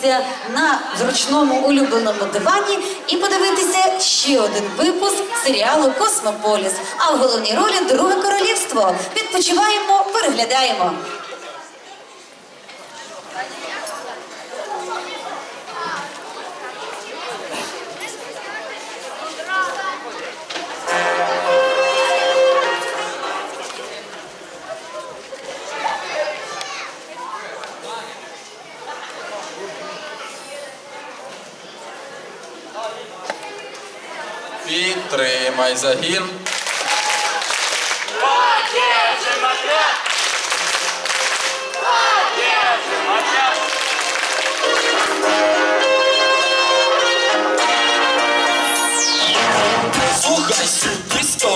розслабитися на зручному улюбленому дивані і подивитися ще один випуск серіалу Космополіс. А в головній ролі Друге королівство. Відпочиваємо, переглядаємо. mas a rir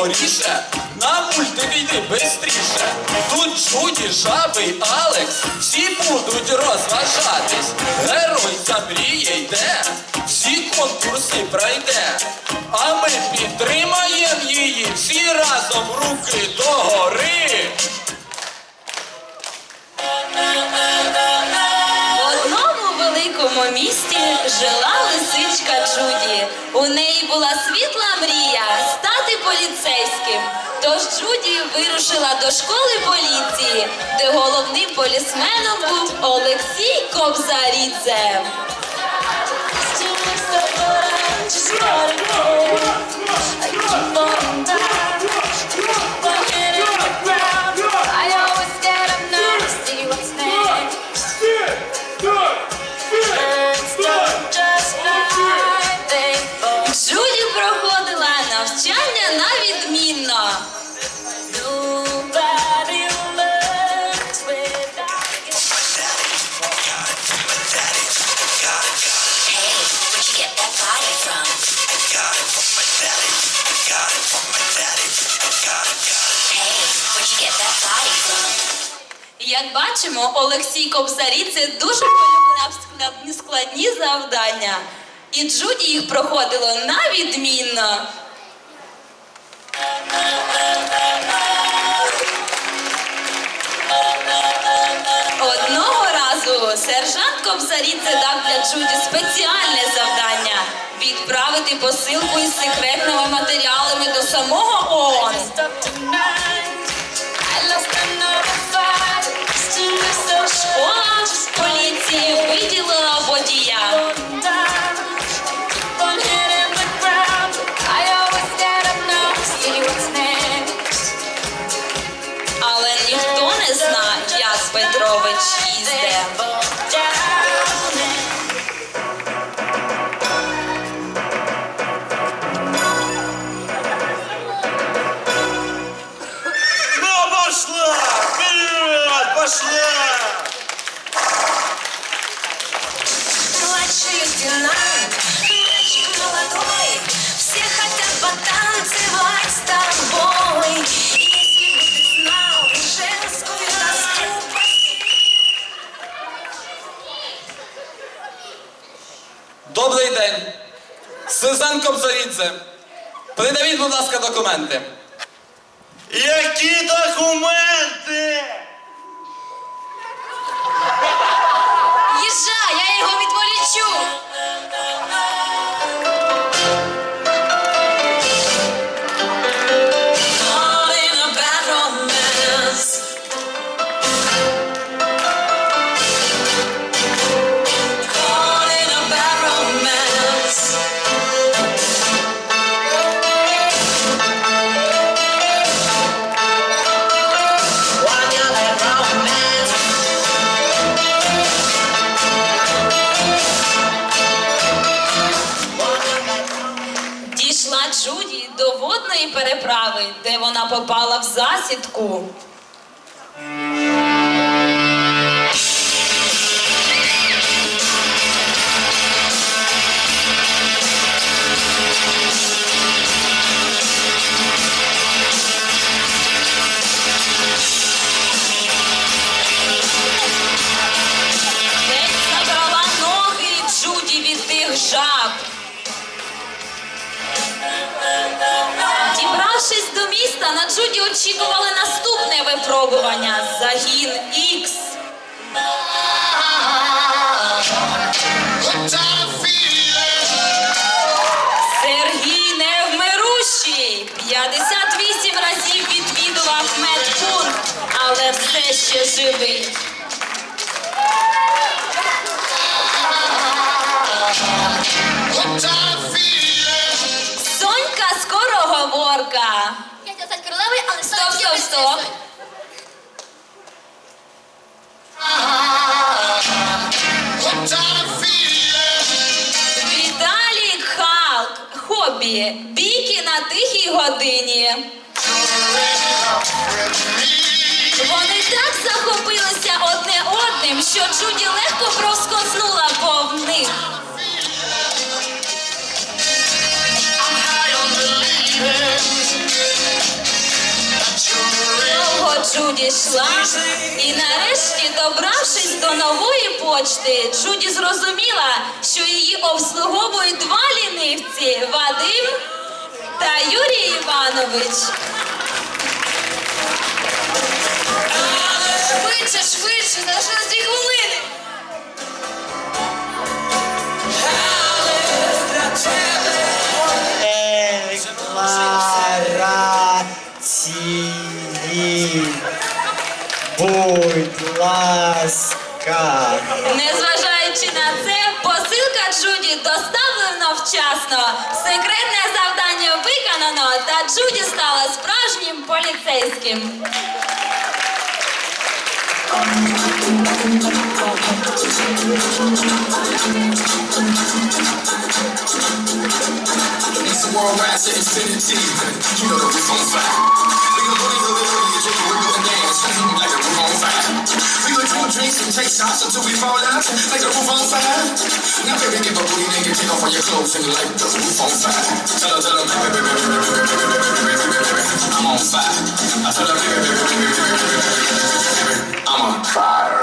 скоріше, на мультик йди бистріше. Тут Джуді, жаби Алекс, всі будуть розважатись. Герой за мріє йде, всі конкурси пройде. А ми підтримаємо її всі разом руки догори. Одному місті жила лисичка Джуді. У неї була світла мрія стати поліцейським. Тож Джуді вирушила до школи поліції, де головним полісменом був Олексій Кобзарідзе. Бачимо, Олексій Кобзарідзе дуже полюбляв складні завдання. І Джуді їх проходило на відмінно. Одного разу сержант Кобзарідзе дав для Джуді спеціальне завдання відправити посилку із секретними матеріалами до самого ООН. Пошла! Младший лейтенант, мальчик молодой, все хотят потанцевать с тобой. Если бы ты знал женскую тоску по Добрий день. Сержант Кобзарідзе. Придавіть, будь ласка, документи. Які документи? Попала в засідку. Десь забрала ноги Джуді жаб. міста на Джуді очікували наступне випробування загін Ікс. Сергій Невмирущий 58 разів відвідував медпункт, але все ще живий. Сонька скороговорка. Стоп, стоп, стоп. Віталік Халк. Хобі. Біки на тихій годині. Вони так захопилися одне одним, що Джуді легко проскоснула повз Джуді йшла, і нарешті, добравшись до нової почти, Джуді зрозуміла, що її обслуговують два лінивці Вадим та Юрій Іванович. Швидше, швидше, залишилось дві хвилини. Незважаючи на це, посилка Джуді доставлена вчасно. Секретне завдання виконано, та Джуді стала справжнім поліцейським. We would drink drinks and take shots until we fall out. Like the roof on fire. Now, baby, give a booty, nigga, take off all your clothes and light the roof on fire. Tell her, tell her, baby, baby, baby, baby, baby, baby, baby, I'm on fire. I tell her, baby, baby, baby, baby, baby, baby, baby, I'm on fire.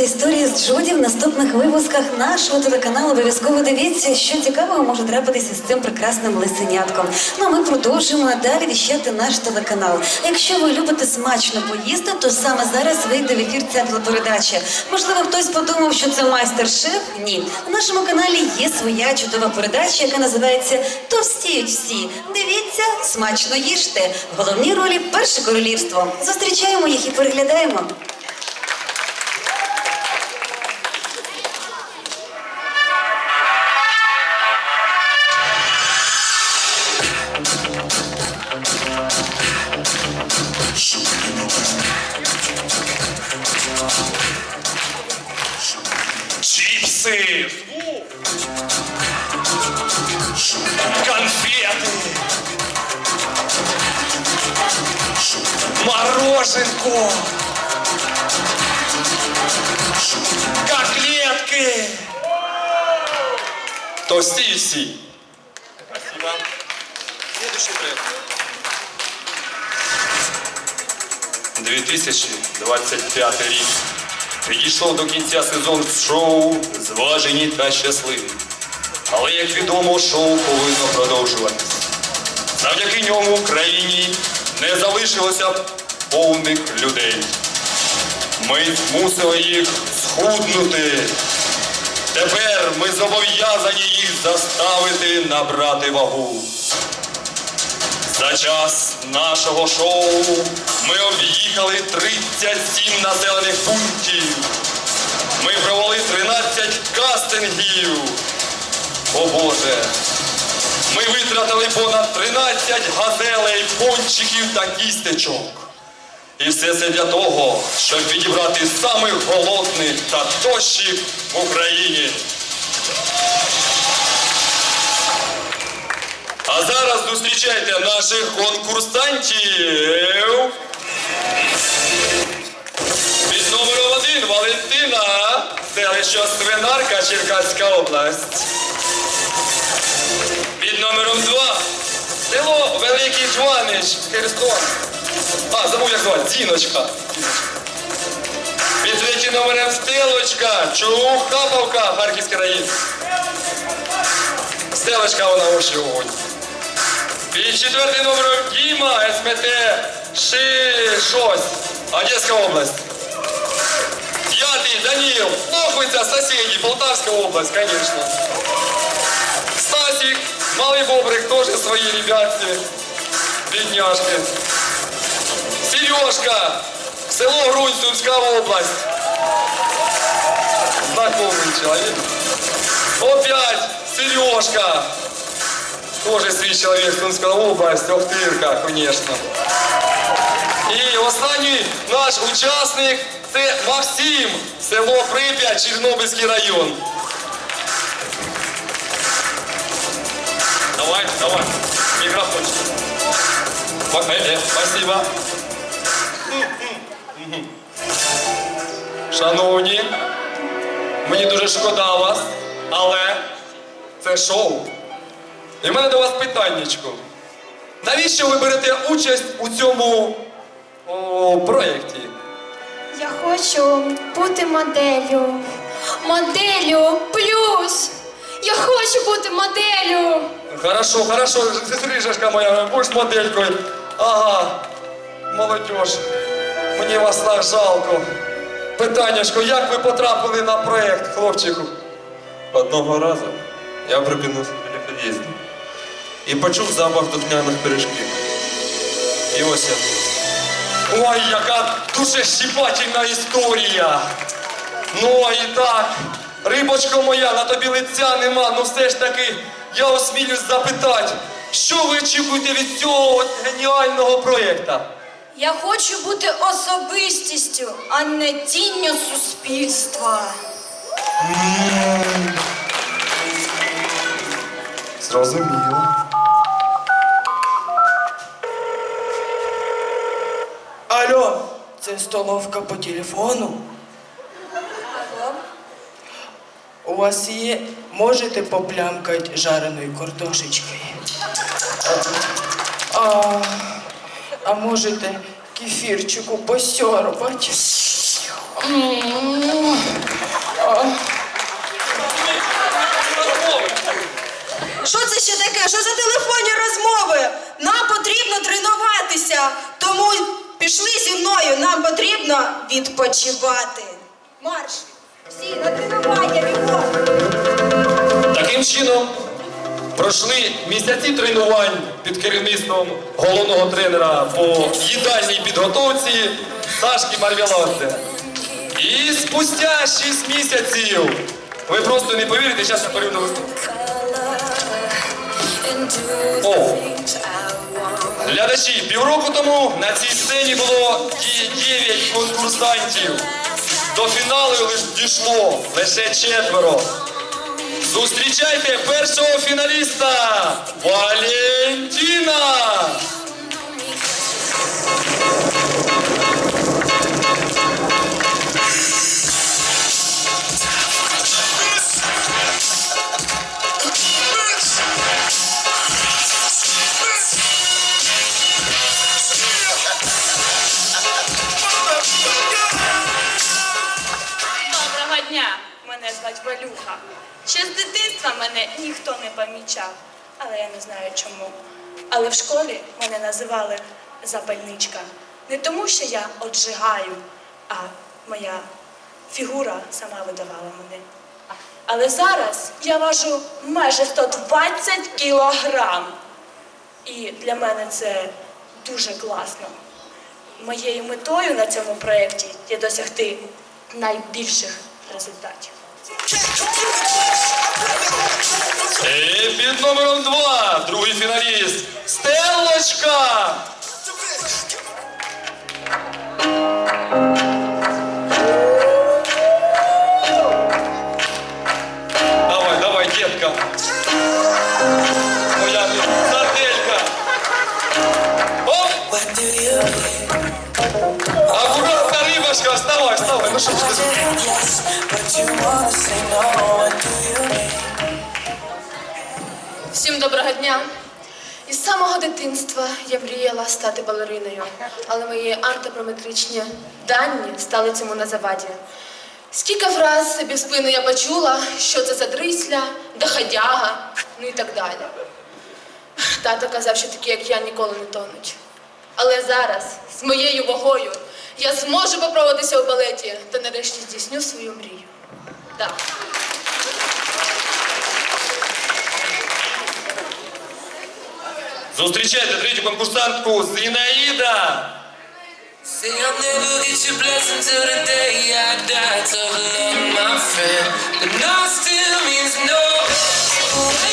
сподобалася історія з Джуді, в наступних випусках нашого телеканалу обов'язково дивіться, що цікавого може трапитися з цим прекрасним лисенятком. Ну а ми продовжуємо далі віщати наш телеканал. Якщо ви любите смачно поїсти, то саме зараз вийде в ефір ця телепередача. Можливо, хтось подумав, що це майстер-шеф? Ні. У нашому каналі є своя чудова передача, яка називається Товстіють всі. Дивіться, смачно їжте. В головній ролі перше королівство. Зустрічаємо їх і переглядаємо. Товсті всі. Спасибо. Следующий трек. 2025 рік. Підійшов до кінця сезон шоу Зважені та щасливі. Але, як відомо, шоу повинно продовжуватися. Завдяки ньому в країні не залишилося повних людей. Ми змусили їх схуднути. Тепер ми зобов'язані їх заставити набрати вагу. За час нашого шоу ми об'їхали 37 населених пунктів. Ми провели 13 кастингів. О Боже! Ми витратили понад 13 газелей, пончиків та кістечок. І все це для того, щоб відібрати самих голодних та тощих в Україні. А зараз зустрічайте наших конкурсантів. Під номером один Валентина, селище Свинарка, Черкаська область. Під номером два село Великий Жванич, Херсон. А, забув як звати, Зіночка. Під третім третій номер Стелочка, Чухаповка, Харківський район. Стелочка вона очі огонь. І четвертий номер Діма, СМТ Ши-Шось, Одеська область. П'ятий Даніл, Лохвиця, сусіді, Полтавська область, конечно. Стасик, Малий Бобрик, тоже свої ребятки, бідняшки. Сережка, село Грунь, Сумська область. Знакомый человек. Опять Сережка. Тоже свій чоловік Сумська область, Охтирка, конечно. І останній наш учасник це Максим, село Прип'ять, Чорнобильський район. Давай, давай, микрофончик. Вот, э, э, Спасибо. Шановні, мені дуже шкода вас, але це шоу. І в мене до вас питаннячко. Навіщо ви берете участь у цьому о, проєкті? Я хочу бути моделлю. Моделлю плюс. Я хочу бути моделлю. Хорошо, хорошо, стрижечка моя, будеш моделькою. Ага, молодіж, мені вас так жалко. Питаннячко, як ви потрапили на проєкт, хлопчику? Одного разу я прокинувся біля під'їзду і почув запах духняних пиріжків. І ось я. Ой, яка дуже щіпательна історія. Ну і так, рибочко моя, на тобі лиця нема, ну все ж таки я осмілюсь запитати, що ви очікуєте від цього геніального проєкта? Я хочу бути особистістю, а не тінню суспільства. Зрозуміло. Алло, це столовка по телефону. У вас є, можете поплямкати жареною картошечкою? А, а можете кефірчику посьорбати? Що це ще таке? Що за телефонні розмови? Нам потрібно тренуватися. Тому пішли зі мною. Нам потрібно відпочивати. Марш! Всі на тренування бігом! Таким чином пройшли місяці тренувань під керівництвом головного тренера по їдальній підготовці Сашки Марвілонце. І спустя 6 місяців, ви просто не повірите, зараз я порівняю. О! Глядачі, півроку тому на цій сцені було 9 конкурсантів. До фіналу лише дійшло лише четверо. Зустрічайте першого фіналіста Валентина! Мене звать Валюха. Ще з дитинства мене ніхто не помічав, але я не знаю чому. Але в школі мене називали запальничка. Не тому, що я отжигаю, а моя фігура сама видавала мене. Але зараз я важу майже 120 кілограм. І для мене це дуже класно. Моєю метою на цьому проєкті є досягти найбільших результатів. І під номером два, другий фіналіст Стеллочка! Всім доброго дня. Із самого дитинства я мріяла стати балериною, але мої антипрометричні дані стали цьому на заваді. Скільки фраз собі в спину я почула, що це за дрисля, доходяга, ну і так далі. Тато казав, що такі, як я, ніколи не тонуть. Але зараз, з моєю вагою, я зможу попробуватися у балеті та нарешті здійсню свою мрію. Так. Зустрічайте третю конкурсантку Зінаїда! Say I'll never get your blessing till the day I die. Tough love, my friend, but no still means no.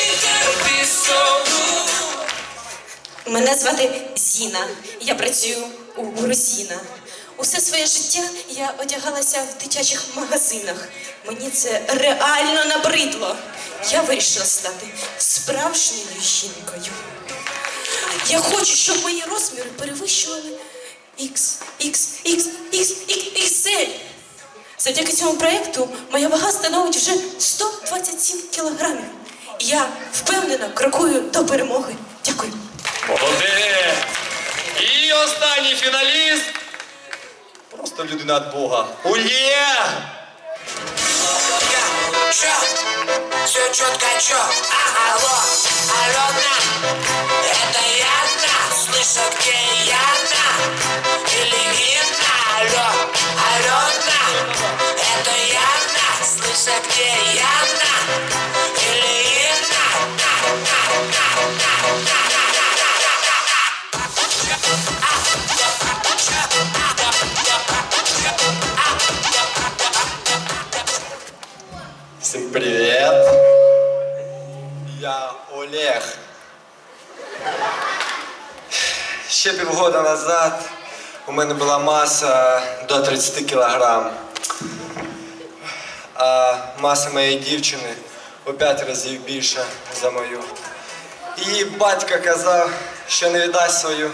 You gotta be so rude? Мене звати Зіна. Я працюю у Грузіна. Усе своє життя я одягалася в дитячих магазинах. Мені це реально набридло. Я вирішила стати справжньою жінкою. Я хочу, щоб мої розміри перевищували X, X, X, X, X, XL. Завдяки цьому проєкту моя вага становить вже 127 кілограмів. Я впевнено крокую до перемоги. Дякую. Молодець! І останній фіналіст. Просто людина від Бога. Ульє! Чё? Все четко, чё? Ага, алло, алло, на. Это я, на. Слышу, где я, на. Или видно, алло, алло, на. Это я, на. Слышу, где я, Ще півгода назад у мене була маса до 30 кілограм. А маса моєї дівчини у 5 разів більша за мою. Її батько казав, що не віддасть свою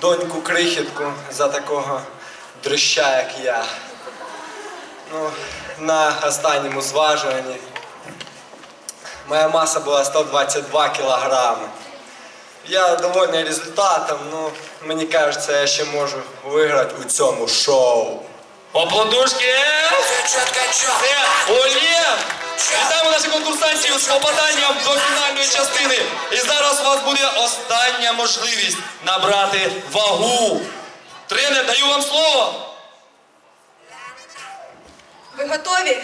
доньку крихітку за такого дрища, як я. Ну, на останньому зважуванні моя маса була 122 кілограми. Я довольний результатом, ну мені кажеться, я ще можу виграти у цьому шоу. Оплодушки! Це Олег! Вітаємо наших конкурсантів з попаданням до фінальної частини. І зараз у вас буде остання можливість набрати вагу. Тренер, даю вам слово. Ви готові?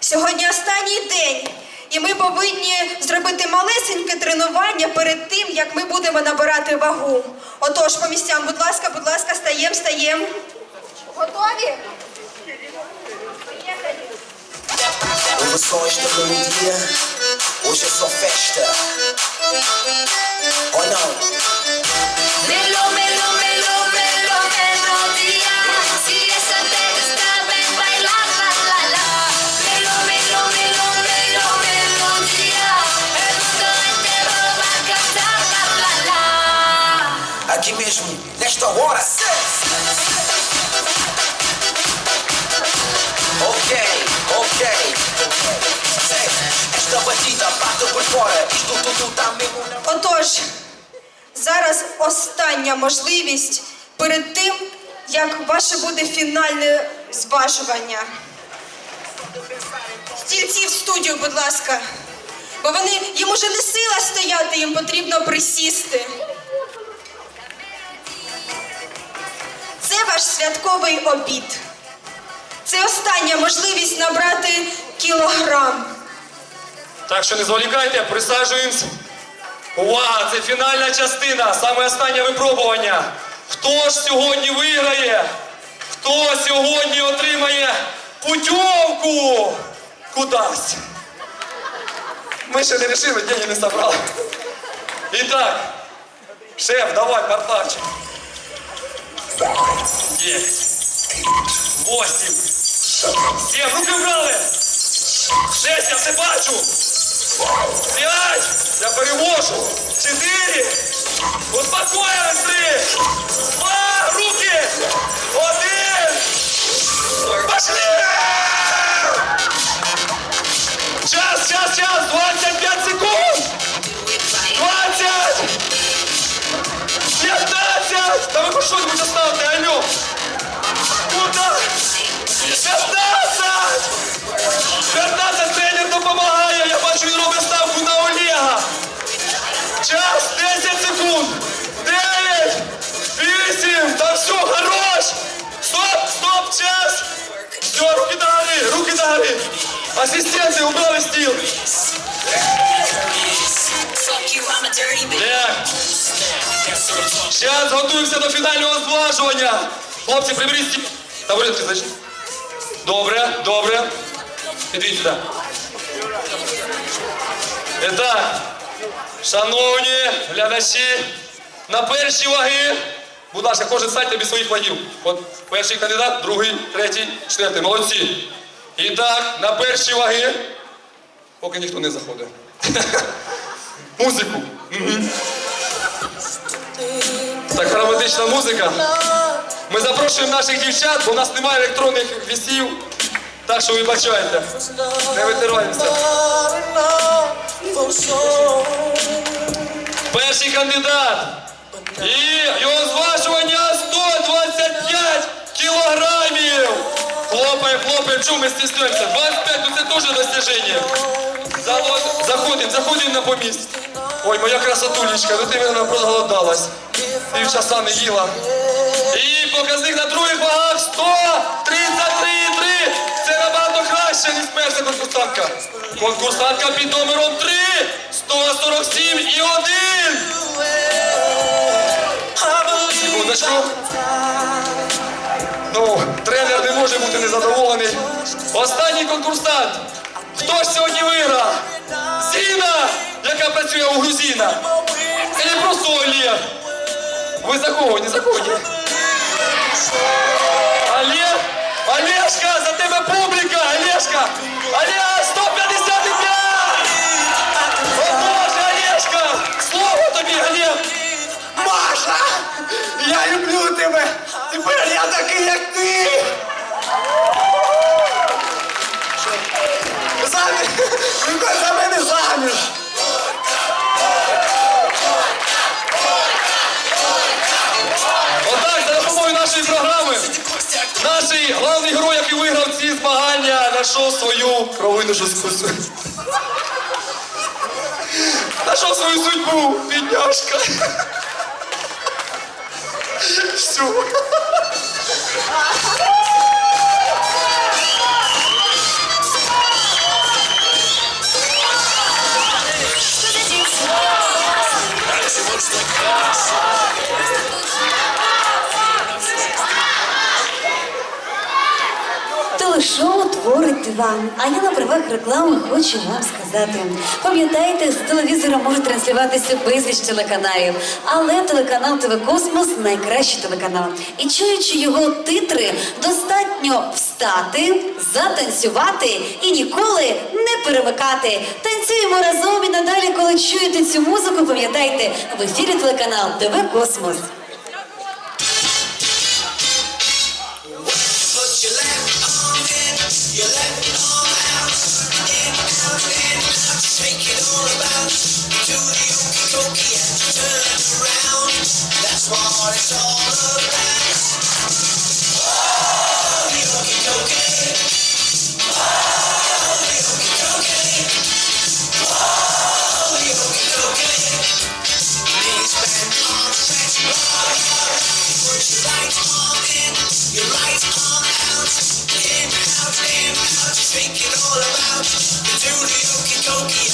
Сьогодні останній день, і ми повинні зробити малесеньке тренування перед тим, як ми будемо набирати вагу. Отож, по місцям, будь ласка, будь ласка, стаєм, стаєм. Готові? O sonhos da melodia, hoje é só festa. Ou não? Melo, melo, melo. Aqui mesmo, nesta hora. Ok, ok. Esta batida bate por fora, isto tudo tá mesmo na Отож, зараз остання можливість перед тим, як ваше буде фінальне зважування. Стільці в студію, будь ласка. Бо вони їм уже не сила стояти, їм потрібно присісти. Ваш святковий обід. Це остання можливість набрати кілограм. Так що не зволікайте, присаджуємось. Увага! Це фінальна частина, саме останнє випробування. Хто ж сьогодні виграє? Хто сьогодні отримає путівку кудись? Ми ще не вирішили, деньги не зібрали. І так, шеф, давай, партачик. Девять, восемь, сім, руки вбрали. Шесть, я все. П'ять! Я перевожу! Чотири! Успокоїлись! Три! Два! Руки! Один! Пошли! Час, час, час! 25 секунд! 20! 15! Та ви хоч що-нибудь оставте, алло! Куда? 15 тренер допомагає, я бачу, він робить ставку на Олега. Час 10 секунд. 9, 8, та все, хорош. Стоп, стоп, час. Все, руки догори, руки догори. Ассистенти, убрали стіл. Так. Зараз готуємося до фінального зважування. Хлопці, приберіть. Табуретки зайшли. Добре, добре. Ідіть сюди. І так, шановні глядачі, на перші ваги, будь ласка, кожен станьте без своїх вагів. От перший кандидат, другий, третій, четвертий. Молодці. І так, на перші ваги, поки ніхто не заходить. Музику. Так, драматична музика. Ми запрошуємо наших дівчат, бо у нас немає електронних вісів. Так що вибачайте. Не витираємося. Перший кандидат. І його зважування 125 кілограмів. Хлопаємо, хлопаємо, чому ми стісняємося? 25, ну це теж достиження. Завод- Заходимо, заходимо на поміст. Ой, моя красотулечка, ну ти мене проголодалась. Півчаса не їла. І показник на других вагах 133,3. Це набагато краще, ніж перша конкурсантка. Конкурсантка під номером 3 147 і 1. Секундочку. Ну, тренер не може бути незадоволений. Останній конкурсант. Хто ж сьогодні виграв? Зіна, яка працює у грузина. Це не просто Олег. Ви заховані, заховані. Олег, Олежка, за тебе публіка, Олежка. Олег, 155! О Боже, Олежка, слово тобі, Олег. Маша! Я люблю тебе! Тепер я такий, як ти! Заміж! Виходь за мене заміж! Нашої програми, наш головний герой, який виграв ці змагання, знайшов свою кровину скусу. Знайшов свою судьбу, бідняшка. Все. Телешоу творить диван. А я на правах реклами хочу вам сказати. Пам'ятаєте, з телевізора може транслюватися безліч телеканалів, але телеканал ТВ Космос найкращий телеканал. І чуючи його титри, достатньо встати, затанцювати і ніколи не перемикати. Танцюємо разом і надалі, коли чуєте цю музику, пам'ятайте, в ефірі телеканал ТВ Космос. Out, shake it all about. Do the okey dokey and turn around. That's what it's all about. Oh, the okey dokey. The okey dokey. The okey dokey. Right right out. In, out, in, out, all about. You do the okey dokey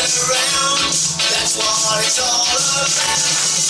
around. That's what it's all about.